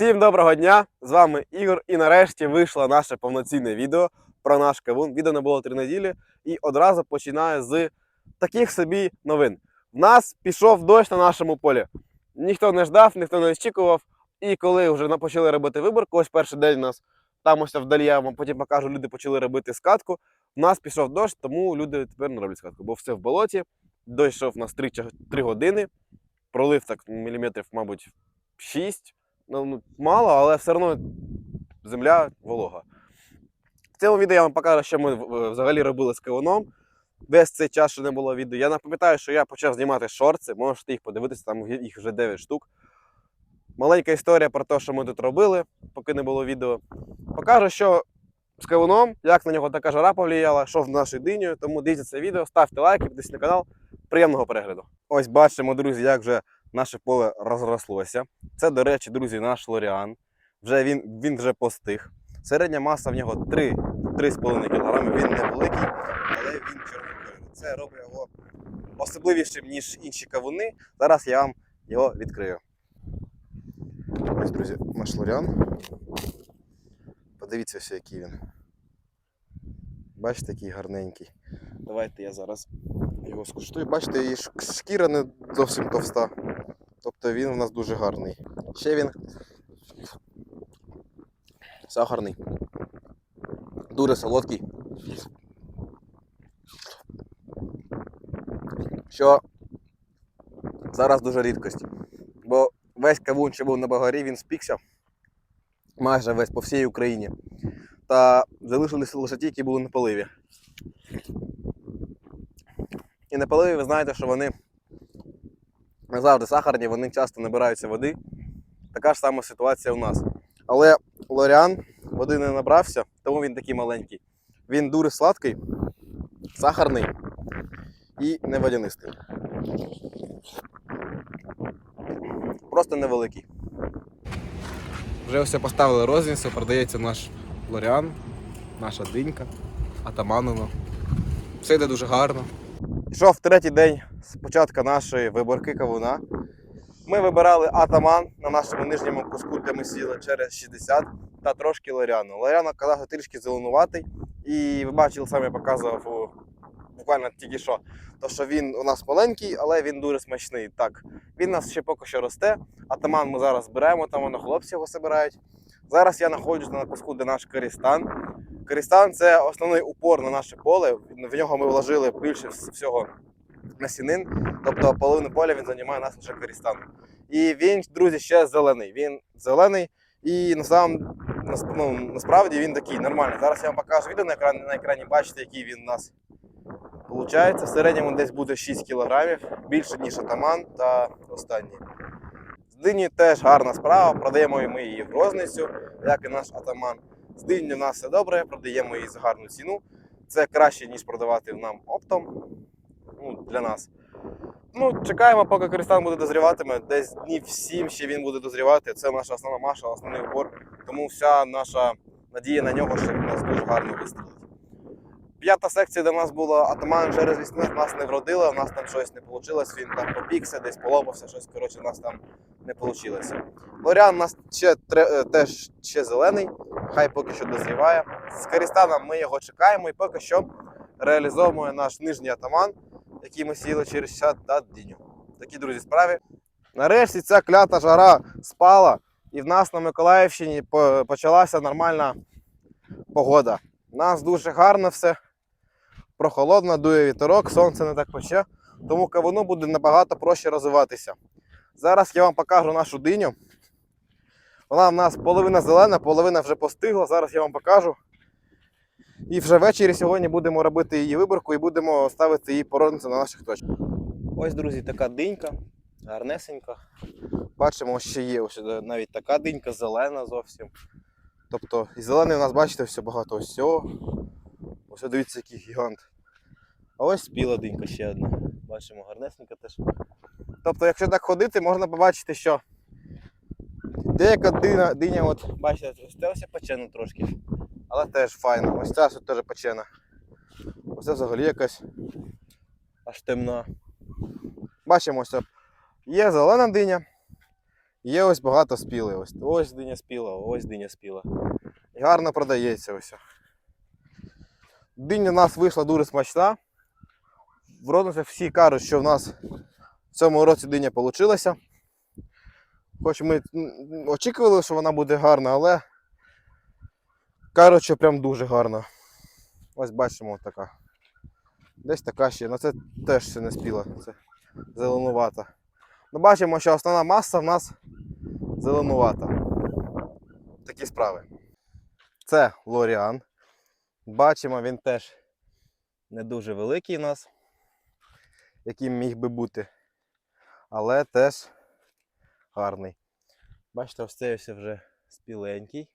Всім доброго дня! З вами Ігор. І нарешті вийшло наше повноцінне відео про наш кавун. Відео не було три неділі. І одразу починаю з таких собі новин. В нас пішов дощ на нашому полі. Ніхто не ждав, ніхто не очікував. І коли вже почали робити виборку, ось перший день у нас там ось вдалі, я вам потім покажу, люди почали робити скатку. В нас пішов дощ, тому люди тепер не роблять скатку, бо все в болоті. Дощ йшов у нас 3, 3 години. Пролив так міліметрів, мабуть, 6. Ну, ну, мало, але все одно земля волога. В цьому відео я вам покажу, що ми взагалі робили з кавуном. Весь цей час, що не було відео. Я напам'ятаю, що я почав знімати шорти, можете їх подивитися, там їх вже 9 штук. Маленька історія про те, що ми тут робили, поки не було відео. Покажу, що з кавуном, як на нього така жара повлияла, що в нашій диню. Тому дивіться це відео, ставте лайки, підписуйтесь на канал. Приємного перегляду. Ось бачимо, друзі, як вже наше поле розрослося. Це, до речі, друзі, наш Лоріан. Вже він, він вже постиг. Середня маса в нього 3, 3,5 кг. Він невеликий, але він чорнокольний. Це робить його особливішим, ніж інші кавуни. Зараз я вам його відкрию. Ось, друзі, наш Лоріан. Подивіться, ось, який він. Бачите, який гарненький. Давайте я зараз його скуштую. Бачите, ш- шкіра не зовсім товста. Тобто він у нас дуже гарний. Ще він сахарний. Дуже солодкий. Що зараз дуже рідкость. Бо весь кавун, що був на багарі, він спікся. Майже весь по всій Україні. Та залишилися лише ті, які були на поливі. І на поливі ви знаєте, що вони не завжди сахарні, вони часто набираються води. Така ж сама ситуація у нас. Але Лоріан води не набрався, тому він такий маленький. Він дуже сладкий, сахарний і не водянистий. Просто невеликий. Вже ось поставили розницю, продається наш Лоріан, наша динька, атаманова. Все йде дуже гарно. Пішов третій день з початку нашої виборки кавуна. Ми вибирали атаман на нашому нижньому куску, де ми сіли через 60 та трошки лоряну. Лорян оказався трішки зеленуватий, і ви бачили, сам я показував буквально тільки що, то що він у нас маленький, але він дуже смачний. Так, він у нас ще поки що росте. Атаман ми зараз беремо, там воно хлопці його збирають. Зараз я знаходжусь на куску, де наш Корістан. Корістан це основний упор на наше поле. В нього ми вложили більше всього насінин, тобто половину поля він займає нас лише Корістан. І він, друзі, ще зелений. Він зелений і насам, нас- ну, насправді він такий нормальний. Зараз я вам покажу відео на екрані, на екрані бачите, який він у нас виходить. В середньому десь буде 6 кілограмів, більше, ніж атаман та останній. З дині теж гарна справа, продаємо ми її в розницю, як і наш атаман. З дині в нас все добре, продаємо її за гарну ціну. Це краще, ніж продавати нам оптом ну, для нас. Ну, чекаємо, поки Користан буде дозріватиме. Десь днів 7 ще він буде дозрівати. Це наша основна маша, основний упор. Тому вся наша надія на нього, що він нас дуже гарно вистрілить. П'ята секція, де в нас була атаман через вісни, в нас не вродила, в нас там щось не вийшло, він там попікся, десь полопався, щось коротше, в нас там не вийшло. Лорян у нас ще е, теж ще зелений, хай поки що дозріває. З Карістаном ми його чекаємо і поки що реалізовуємо наш нижній атаман, який ми сіли через 60 та діню. Такі друзі справи. Нарешті ця клята жара спала, і в нас на Миколаївщині почалася нормальна погода. У нас дуже гарно все, прохолодно, дує вітерок, сонце не так пече, тому кавуну буде набагато проще розвиватися. Зараз я вам покажу нашу диню. Вона в нас половина зелена, половина вже постигла. Зараз я вам покажу. І вже ввечері сьогодні будемо робити її виборку і будемо ставити її породницю на наших точках. Ось, друзі, така динька, гарнесенька. Бачимо, ще є ось е, навіть така динька, зелена зовсім. Тобто, і зелений у нас, бачите, все багато ось. Ось дивіться, який гігант. А ось спіла динька ще одна. Бачимо, гарнесенька теж. Тобто, якщо так ходити, можна побачити, що деяка диня, диня от, бачите, ось печена трошки. Але теж файно. Ось ця теж печена. Ось це взагалі якась аж темна. Бачимо, ось є зелена диня, Є ось багато спіли. Ось, ось диня спіла, ось диня спіла. І гарно продається ось. Диня в нас вийшла дуже смачна. Вроде всі кажуть, що в нас в цьому році диня вийшла. Хоч ми очікували, що вона буде гарна, але що прям дуже гарна. Ось бачимо така. Десь така ще, ну це теж ще не спіла, це зеленувата. Ну, бачимо, що основна маса в нас зеленувата. Такі справи. Це Лоріан. Бачимо, він теж не дуже великий у нас, яким міг би бути. Але теж гарний. Бачите, ось цей ось вже спіленький.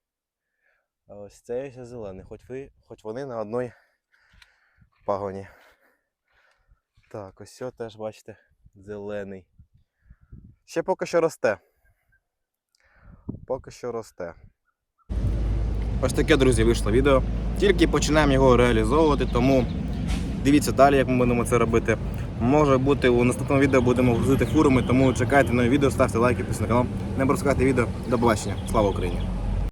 А ось цей ось зелений, хоч, ви, хоч вони на одній пагоні. Так, ось цього теж, бачите, зелений. Ще поки що росте. Поки що росте. Ось таке, друзі, вийшло відео. Тільки починаємо його реалізовувати, тому дивіться далі, як ми будемо це робити. Може бути, у наступному відео будемо грузити фурами, тому чекайте нові відео, ставте лайки, підписуйтесь на канал. Не пропускайте відео. До побачення. Слава Україні!